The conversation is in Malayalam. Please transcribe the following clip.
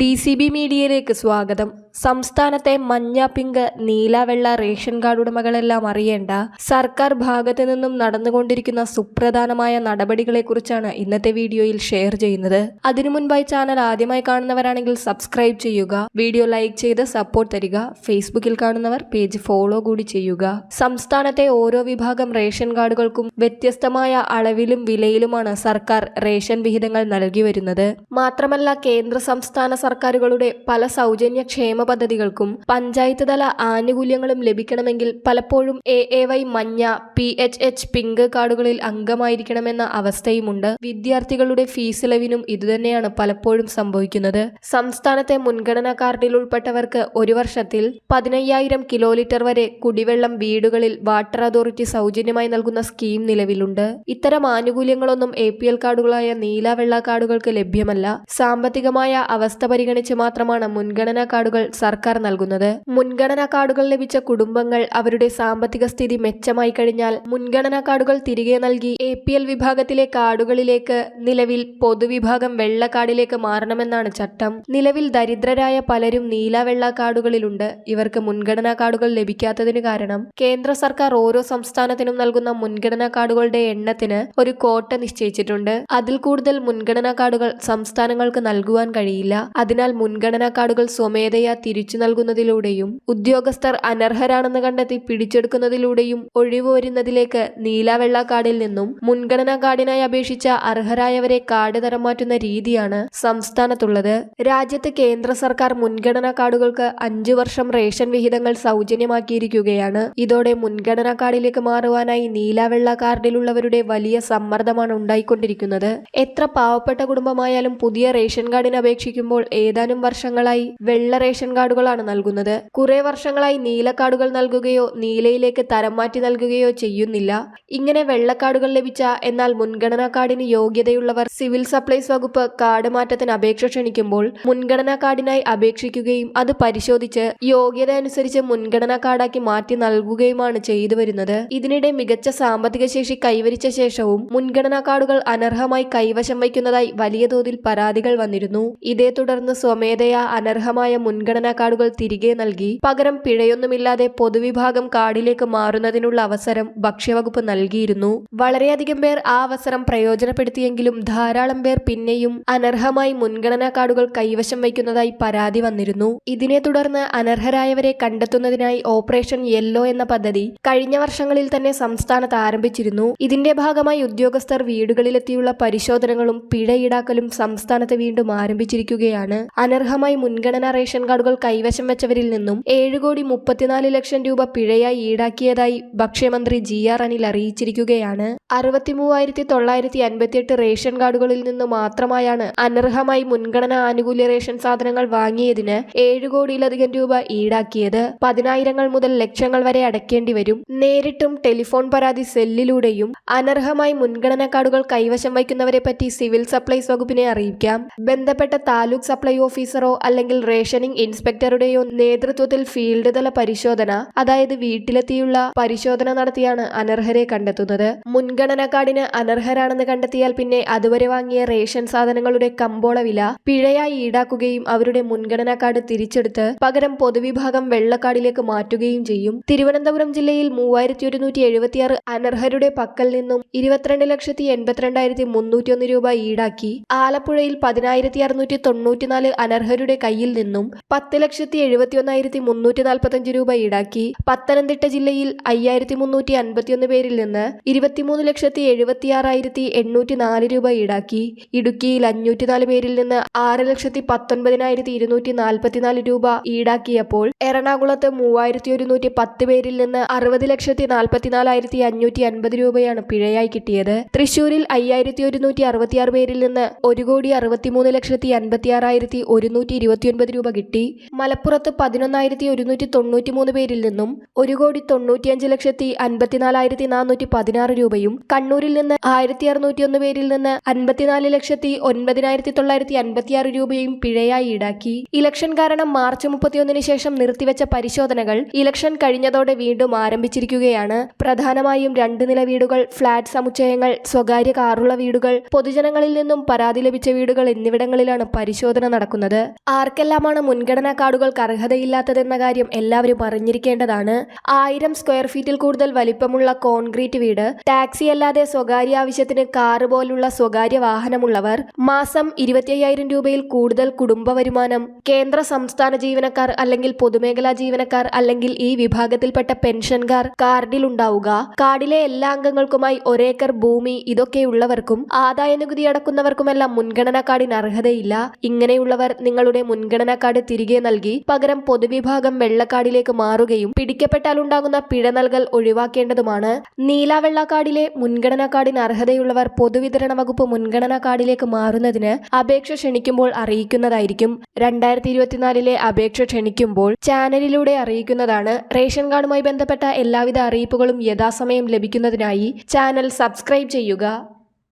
ഡി സി ബി മീഡിയയിലേക്ക് സ്വാഗതം. സംസ്ഥാനത്തെ മഞ്ഞ പിങ്ക് നീല വെള്ള റേഷൻ കാർഡ് ഉടമകളെല്ലാം അറിയേണ്ട സർക്കാർ ഭാഗത്തു നിന്നും നടന്നുകൊണ്ടിരിക്കുന്ന സുപ്രധാനമായ നടപടികളെക്കുറിച്ചാണ് ഇന്നത്തെ വീഡിയോയിൽ ഷെയർ ചെയ്യുന്നത്. അതിനു മുൻപായി ചാനൽ ആദ്യമായി കാണുന്നവരാണെങ്കിൽ സബ്സ്ക്രൈബ് ചെയ്യുക വീഡിയോ ലൈക്ക് ചെയ്ത് സപ്പോർട്ട് തരിക ഫേസ്ബുക്കിൽ കാണുന്നവർ പേജ് ഫോളോ കൂടി ചെയ്യുക. സംസ്ഥാനത്തെ ഓരോ വിഭാഗം റേഷൻ കാർഡുകൾക്കും വ്യത്യസ്തമായ അളവിലും വിലയിലുമാണ് സർക്കാർ റേഷൻ വിഹിതങ്ങൾ നൽകി വരുന്നത്. മാത്രമല്ല കേന്ദ്ര സംസ്ഥാന സർക്കാരുകളുടെ പല സൗജന്യ ക്ഷേമ പദ്ധതികൾക്കും പഞ്ചായത്ത് തല ആനുകൂല്യങ്ങളും ലഭിക്കണമെങ്കിൽ പലപ്പോഴും എ എ വൈ മഞ്ഞ പി എച്ച് എച്ച് പിങ്ക് കാർഡുകളിൽ അംഗമായിരിക്കണമെന്ന അവസ്ഥയുമുണ്ട്. വിദ്യാർത്ഥികളുടെ ഫീസ് ഇളവിനും ഇതുതന്നെയാണ് പലപ്പോഴും സംഭവിക്കുന്നത്. സംസ്ഥാനത്തെ മുൻഗണനാ കാർഡിൽ ഉൾപ്പെട്ടവർക്ക് ഒരു വർഷത്തിൽ പതിനയ്യായിരം കിലോലിറ്റർ വരെ കുടിവെള്ളം വീടുകളിൽ വാട്ടർ അതോറിറ്റി സൗജന്യമായി നൽകുന്ന സ്കീം നിലവിലുണ്ട്. ഇത്തരം ആനുകൂല്യങ്ങളൊന്നും എ പി എൽ കാർഡുകളായ നീല വെള്ള കാർഡുകൾക്ക് ലഭ്യമല്ല. സാമ്പത്തികമായ അവസ്ഥ പരിഗണിച്ച് മാത്രമാണ് മുൻഗണനാ കാർഡുകൾ സർക്കാർ നൽകുന്നത്. മുൻഗണനാ കാർഡുകൾ ലഭിച്ച കുടുംബങ്ങൾ അവരുടെ സാമ്പത്തിക സ്ഥിതി മെച്ചമായി കഴിഞ്ഞാൽ മുൻഗണനാ കാർഡുകൾ തിരികെ നൽകി എ പി എൽ വിഭാഗത്തിലെ കാർഡുകളിലേക്ക് നിലവിൽ പൊതുവിഭാഗം വെള്ള കാർഡിലേക്ക് മാറണമെന്നാണ് ചട്ടം. നിലവിൽ ദരിദ്രരായ പലരും നീല വെള്ള കാർഡുകളിലുണ്ട്. ഇവർക്ക് മുൻഗണനാ കാർഡുകൾ ലഭിക്കാത്തതിന് കാരണം കേന്ദ്ര സർക്കാർ ഓരോ സംസ്ഥാനത്തിനും നൽകുന്ന മുൻഗണനാ കാർഡുകളുടെ എണ്ണത്തിന് ഒരു കോട്ട നിശ്ചയിച്ചിട്ടുണ്ട്. അതിൽ കൂടുതൽ മുൻഗണനാ കാർഡുകൾ സംസ്ഥാനങ്ങൾക്ക് നൽകുവാൻ കഴിയില്ല. അതിനാൽ മുൻഗണനാ കാർഡുകൾ സ്വമേധയാ തിരിച്ചു നൽകുന്നതിലൂടെയും ഉദ്യോഗസ്ഥർ അനർഹരാണെന്ന് കണ്ടെത്തി പിടിച്ചെടുക്കുന്നതിലൂടെയും ഒഴിവ് വരുന്നതിലേക്ക് നീലാവെള്ള കാർഡിൽ നിന്നും മുൻഗണനാ കാർഡിനായി അപേക്ഷിച്ച അർഹരായവരെ കാർഡ് തരം മാറ്റുന്ന രീതിയാണ് സംസ്ഥാനത്തുള്ളത്. രാജ്യത്ത് കേന്ദ്ര സർക്കാർ മുൻഗണനാ കാർഡുകൾക്ക് അഞ്ചു വർഷം റേഷൻ വിഹിതങ്ങൾ സൗജന്യമാക്കിയിരിക്കുകയാണ്. ഇതോടെ മുൻഗണനാ കാർഡിലേക്ക് മാറുവാനായി നീലാവെള്ള കാർഡിലുള്ളവരുടെ വലിയ സമ്മർദ്ദമാണ് ഉണ്ടായിക്കൊണ്ടിരിക്കുന്നത്. എത്ര പാവപ്പെട്ട കുടുംബമായാലും പുതിയ റേഷൻ കാർഡിന് അപേക്ഷിക്കുമ്പോൾ ഏതാനും വർഷങ്ങളായി വെള്ള റേഷൻ കാർഡുകളാണ് നൽകുന്നത്. കുറെ വർഷങ്ങളായി നീല കാർഡുകൾ നൽകുകയോ നീലയിലേക്ക് തരം മാറ്റി നൽകുകയോ ചെയ്യുന്നില്ല. ഇങ്ങനെ വെള്ളക്കാർഡുകൾ ലഭിച്ച എന്നാൽ മുൻഗണനാ കാർഡിന് യോഗ്യതയുള്ളവർ സിവിൽ സപ്ലൈസ് വകുപ്പ് കാർഡ് മാറ്റത്തിന് അപേക്ഷ ക്ഷണിക്കുമ്പോൾ മുൻഗണനാ കാർഡിനായി അപേക്ഷിക്കുകയും അത് പരിശോധിച്ച് യോഗ്യത അനുസരിച്ച് മുൻഗണനാ കാർഡാക്കി മാറ്റി നൽകുകയുമാണ് ചെയ്തു വരുന്നത്. ഇതിനിടെ മികച്ച സാമ്പത്തിക ശേഷി കൈവരിച്ച ശേഷവും മുൻഗണനാ കാർഡുകൾ അനർഹമായി കൈവശം വയ്ക്കുന്നതായി വലിയ തോതിൽ പരാതികൾ വന്നിരുന്നു. ഇതേ തുടർന്ന് സ്വമേധയാ അനർഹമായ മുൻഗണനാ കാർഡുകൾ തിരികെ നൽകി. പകരം പിഴയൊന്നുമില്ലാതെ പൊതുവിഭാഗം കാർഡിലേക്ക് മാറുന്നതിനുള്ള അവസരം ഭക്ഷ്യവകുപ്പ് നൽകിയിരുന്നു. വളരെയധികം പേർ ആ അവസരം പ്രയോജനപ്പെടുത്തിയെങ്കിലും ധാരാളം പേർ പിന്നെയും അനർഹമായി മുൻഗണനാ കാർഡുകൾ കൈവശം വയ്ക്കുന്നതായി പരാതി വന്നിരുന്നു. ഇതിനെ തുടർന്ന് അനർഹരായവരെ കണ്ടെത്തുന്നതിനായി ഓപ്പറേഷൻ യെല്ലോ എന്ന പദ്ധതി കഴിഞ്ഞ വർഷങ്ങളിൽ തന്നെ സംസ്ഥാനത്ത് ആരംഭിച്ചിരുന്നു. ഇതിന്റെ ഭാഗമായി ഉദ്യോഗസ്ഥർ വീടുകളിലെത്തിയുള്ള പരിശോധനകളും പിഴ ഈടാക്കലും സംസ്ഥാനത്ത് വീണ്ടും ആരംഭിച്ചിരിക്കുകയാണ്. അനർഹമായി മുൻഗണന റേഷൻ കാർഡുകൾ കൈവശം വെച്ചവരിൽ നിന്നും ഏഴ് കോടി മുപ്പത്തിനാല് ലക്ഷം രൂപ പിഴയായി ഈടാക്കിയതായി ഭക്ഷ്യമന്ത്രി ജി ആർ അനിൽ അറിയിച്ചിരിക്കുകയാണ്. അറുപത്തി തൊള്ളായിരത്തി അൻപത്തിയെട്ട് റേഷൻ കാർഡുകളിൽ നിന്ന് മാത്രമായാണ് അനർഹമായി മുൻഗണന ആനുകൂല്യ റേഷൻ സാധനങ്ങൾ വാങ്ങിയതിന് ഏഴ് കോടിയിലധികം രൂപ ഈടാക്കിയത്. പതിനായിരങ്ങൾ മുതൽ ലക്ഷങ്ങൾ വരെ അടയ്ക്കേണ്ടി വരും. നേരിട്ടും ടെലിഫോൺ പരാതി സെല്ലിലൂടെയും അനർഹമായി മുൻഗണനാ കാർഡുകൾ കൈവശം വയ്ക്കുന്നവരെ പറ്റി സിവിൽ സപ്ലൈസ് വകുപ്പിനെ അറിയിക്കാം. ബന്ധപ്പെട്ട താലൂക്ക് സപ്ലൈ ഓഫീസറോ അല്ലെങ്കിൽ റേഷനിംഗ് ഇൻസ്പെക്ടറുടെയോ നേതൃത്വത്തിൽ ഫീൽഡ് തല പരിശോധന അതായത് വീട്ടിലെത്തിയുള്ള പരിശോധന നടത്തിയാണ് അനർഹരെ കണ്ടെത്തുന്നത്. മുൻഗണനാ കാർഡിന് അനർഹരാണെന്ന് കണ്ടെത്തിയാൽ പിന്നെ അതുവരെ വാങ്ങിയ റേഷൻ സാധനങ്ങളുടെ കമ്പോള വില പിഴയായി ഈടാക്കുകയും അവരുടെ മുൻഗണനാ കാർഡ് തിരിച്ചെടുത്ത് പകരം പൊതുവിഭാഗം വെള്ളക്കാർഡിലേക്ക് മാറ്റുകയും ചെയ്യും. തിരുവനന്തപുരം ജില്ലയിൽ മൂവായിരത്തി ഒരുന്നൂറ്റി എഴുപത്തിയാറ് അനർഹരുടെ പക്കൽ നിന്നും ഇരുപത്തിരണ്ട് ലക്ഷത്തി എൺപത്തിരണ്ടായിരത്തി മുന്നൂറ്റിയൊന്ന് രൂപ ഈടാക്കി. ആലപ്പുഴയിൽ പതിനായിരത്തി അറുന്നൂറ്റി തൊണ്ണൂറ്റിനാല് അനർഹരുടെ കയ്യിൽ നിന്നും പത്ത് ലക്ഷത്തി എഴുപത്തിയൊന്നായിരത്തി മുന്നൂറ്റി നാൽപ്പത്തഞ്ച് രൂപ ഈടാക്കി പത്തനംതിട്ട ജില്ലയിൽ അയ്യായിരത്തി മുന്നൂറ്റി അൻപത്തിയൊന്ന് പേരിൽ നിന്ന് ഇരുപത്തിമൂന്ന് ലക്ഷത്തി എഴുപത്തിയാറായിരത്തി എണ്ണൂറ്റി നാല് രൂപ ഈടാക്കി. ഇടുക്കിയിൽ അഞ്ഞൂറ്റിനാല് പേരിൽ നിന്ന് ആറ് ലക്ഷത്തി പത്തൊൻപതിനായിരത്തി ഇരുന്നൂറ്റി നാൽപ്പത്തിനാല് രൂപ ഈടാക്കിയപ്പോൾ എറണാകുളത്ത് മൂവായിരത്തി ഒരുന്നൂറ്റി പത്ത് പേരിൽ നിന്ന് അറുപത് ലക്ഷത്തി നാൽപ്പത്തിനാലായിരത്തി അഞ്ഞൂറ്റി അൻപത് രൂപയാണ് പിഴയായി കിട്ടിയത്. തൃശൂരിൽ അയ്യായിരത്തി ഒരുന്നൂറ്റി അറുപത്തിയാറ് പേരിൽ നിന്ന് ഒരു കോടി അറുപത്തിമൂന്ന് ലക്ഷത്തി അൻപത്തിയാറായിരത്തി ഒരുന്നൂറ്റി ഇരുപത്തിയൊൻപത് രൂപ കിട്ടി. മലപ്പുറത്ത് പതിനൊന്നായിരത്തി ഒരുന്നൂറ്റി തൊണ്ണൂറ്റി മൂന്ന് പേരിൽ നിന്നും ഒരു കോടി തൊണ്ണൂറ്റിയഞ്ച് ലക്ഷത്തി അൻപത്തിനാലായിരത്തി നാനൂറ്റി പതിനാറ് രൂപയും കണ്ണൂരിൽ നിന്ന് ആയിരത്തി അറുന്നൂറ്റി ഒന്ന് പേരിൽ നിന്ന് അൻപത്തിനാല് ലക്ഷത്തി ഒൻപതിനായിരത്തി തൊള്ളായിരത്തി അൻപത്തിയാറ് രൂപയും പിഴയായി ഈടാക്കി. ഇലക്ഷൻ കാരണം മാർച്ച് മുപ്പത്തിയൊന്നിന് ശേഷം നിർത്തിവെച്ച പരിശോധനകൾ ഇലക്ഷൻ കഴിഞ്ഞതോടെ വീണ്ടും ആരംഭിച്ചിരിക്കുകയാണ്. പ്രധാനമായും രണ്ട് നില വീടുകൾ ഫ്ളാറ്റ് സമുച്ചയങ്ങൾ സ്വകാര്യ കാറുള്ള വീടുകൾ പൊതുജനങ്ങളിൽ നിന്നും പരാതി ലഭിച്ച വീടുകൾ എന്നിവിടങ്ങളിലാണ് പരിശോധന നടക്കുന്നത്. ആർക്കെല്ലാമാണ് മുൻഗണനാ കാർഡുകൾക്ക് അർഹതയില്ലാത്തതെന്ന കാര്യം എല്ലാവരും അറിഞ്ഞിരിക്കേണ്ടതാണ്. ആയിരം സ്ക്വയർ ഫീറ്റിൽ കൂടുതൽ വലിപ്പമുള്ള കോൺക്രീറ്റ് വീട് ടാക്സി അല്ലാതെ സ്വകാര്യ ആവശ്യത്തിന് കാറ് പോലുള്ള സ്വകാര്യ വാഹനമുള്ളവർ മാസം ഇരുപത്തിയ്യായിരം രൂപയിൽ കൂടുതൽ കുടുംബ വരുമാനം കേന്ദ്ര സംസ്ഥാന ജീവനക്കാർ അല്ലെങ്കിൽ പൊതുമേഖലാ ജീവനക്കാർ അല്ലെങ്കിൽ ഈ വിഭാഗത്തിൽപ്പെട്ട പെൻഷൻകാർ കാർഡിൽ ഉണ്ടാവുക കാർഡിലെ എല്ലാ അംഗങ്ങൾക്കുമായി ഒരേക്കർ ഭൂമി ഇതൊക്കെയുള്ളവർക്കും ആദായ നികുതി അടക്കുന്നവർക്കുമെല്ലാം മുൻഗണനാ കാർഡിന് അർഹതയില്ല. ഇങ്ങനെയുള്ളവർ നിങ്ങളുടെ മുൻഗണനാ കാർഡ് തിരികെ നൽകി പകരം പൊതുവിഭാഗം വെള്ളക്കാർഡിലേക്ക് മാറുകയും പിടിക്കപ്പെട്ടാലുണ്ടാകുന്ന പിഴ നൽകൽ ഒഴിവാക്കേണ്ടതുമാണ്. നീല വെള്ള കാർഡിലെ മുൻഗണനാ കാർഡിന് അർഹതയുള്ളവർ പൊതുവിതരണ വകുപ്പ് മുൻഗണനാ കാർഡിലേക്ക് മാറുന്നതിന് അപേക്ഷ ക്ഷണിക്കുമ്പോൾ അറിയിക്കുന്നതായിരിക്കും. രണ്ടായിരത്തി ഇരുപത്തിനാലിലെ അപേക്ഷ ക്ഷണിക്കുമ്പോൾ ചാനലിലൂടെ അറിയിക്കുന്നതാണ്. റേഷൻ കാർഡുമായി ബന്ധപ്പെട്ട എല്ലാവിധ അറിയിപ്പുകളും യഥാസമയം ലഭിക്കുന്നതിനായി ചാനൽ സബ്സ്ക്രൈബ് ചെയ്യുക.